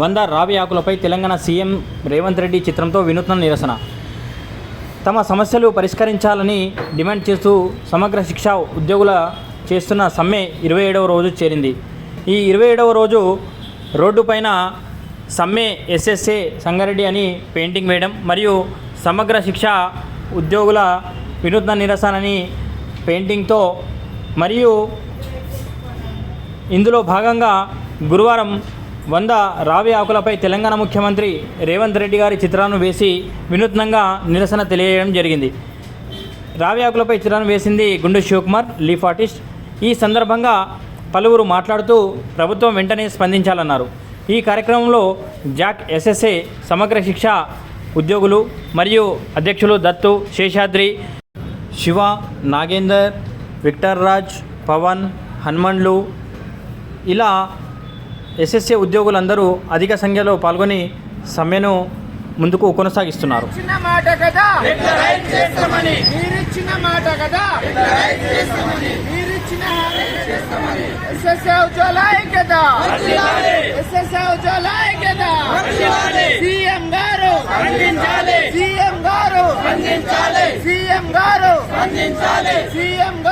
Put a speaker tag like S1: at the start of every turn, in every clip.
S1: వంద రావి ఆకులపై తెలంగాణ సీఎం రేవంత్ రెడ్డి చిత్రంతో వినూత్న నిరసన. తమ సమస్యలు పరిష్కరించాలని డిమాండ్ చేస్తూ సమగ్ర శిక్ష ఉద్యోగుల చేస్తున్న సమ్మె ఇరవై ఏడవ రోజు చేరింది. ఈ ఇరవై ఏడవ రోజు రోడ్డుపైన సమ్మె ఎస్ఎస్ఏ సంగారెడ్డి అని పెయింటింగ్ వేయడం మరియు సమగ్ర శిక్ష ఉద్యోగుల వినూత్న నిరసనని పెయింటింగ్తో మరియు ఇందులో భాగంగా గురువారం వంద రావి ఆకులపై తెలంగాణ ముఖ్యమంత్రి రేవంత్ రెడ్డి గారి చిత్రాలను వేసి వినూత్నంగా నిరసన తెలియజేయడం జరిగింది. రావి ఆకులపై చిత్రాన్ని వేసింది గుండు శివకుమార్ లీఫ్ ఆర్టిస్ట్. ఈ సందర్భంగా పలువురు మాట్లాడుతూ ప్రభుత్వం వెంటనే స్పందించాలన్నారు. ఈ కార్యక్రమంలో జాక్ ఎస్ఎస్ఏ సమగ్ర శిక్ష ఉద్యోగులు మరియు అధ్యక్షులు దత్తు శేషాద్రి శివ నాగేందర్ విక్టర్ రాజ్ పవన్ హనుమండ్లు. ఇలా ఎస్ఎస్ఏ ఉద్యోగులందరూ అధిక సంఖ్యలో పాల్గొని సమ్మెను ముందుకు కొనసాగిస్తున్నారు.
S2: ఇచ్చిన మాట కదా? మీరిచ్చిన మాట కదా? మీరిచ్చిన ఎస్ఎస్ఏ ఉజ్వలాయ్ కదా ఎస్ఎస్ఏ ఉజ్వలాయ్ కదా సీఎం గారు. సీఎం గారు. సీఎం గారు. సీఎం గారు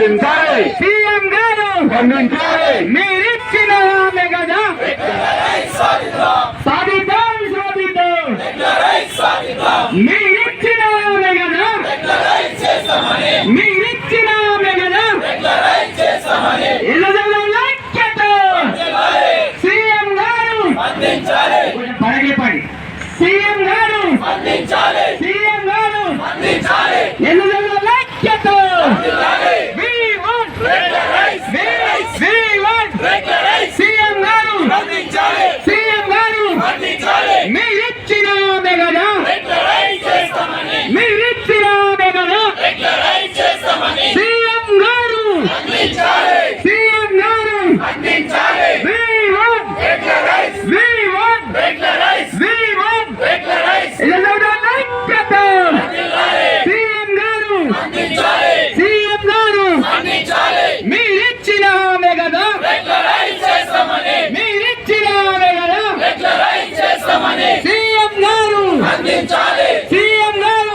S3: అందించాలి అందించాలి
S2: మీరిచ్చిన ఆమె కదా. సాధిద్దాం సాధిద్దాం. మీరిచ్చిన ఆమె కదా. మీరిచ్చిన ఆమె కదా. సీఎం గారు పడగే పడి సీఎం గారు సీఎం గారు ఇళ్ళలో ఐక్యత We want We want CM గారు సీఎం గారు మీరిచ్చిన ఆమె కదా మీరిచ్చిన ఆమె కదా సీఎం గారు సీఎం గారు We want We want We want ఇళ్ళలో ఐక్యత సీఎం గారు సీఎం గారు మీరిచ్చిన ఆమె కదా మీరిచ్చిన ఆమె కదా సీఎం గారు సీఎం గారు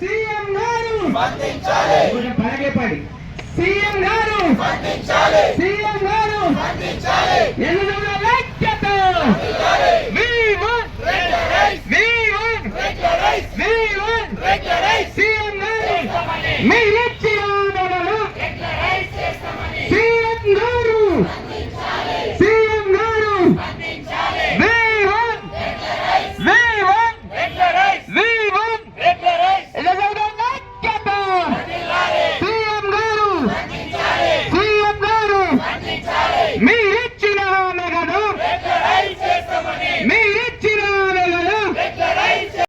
S2: సీఎం గారు! సీఎం గారు! We want
S3: right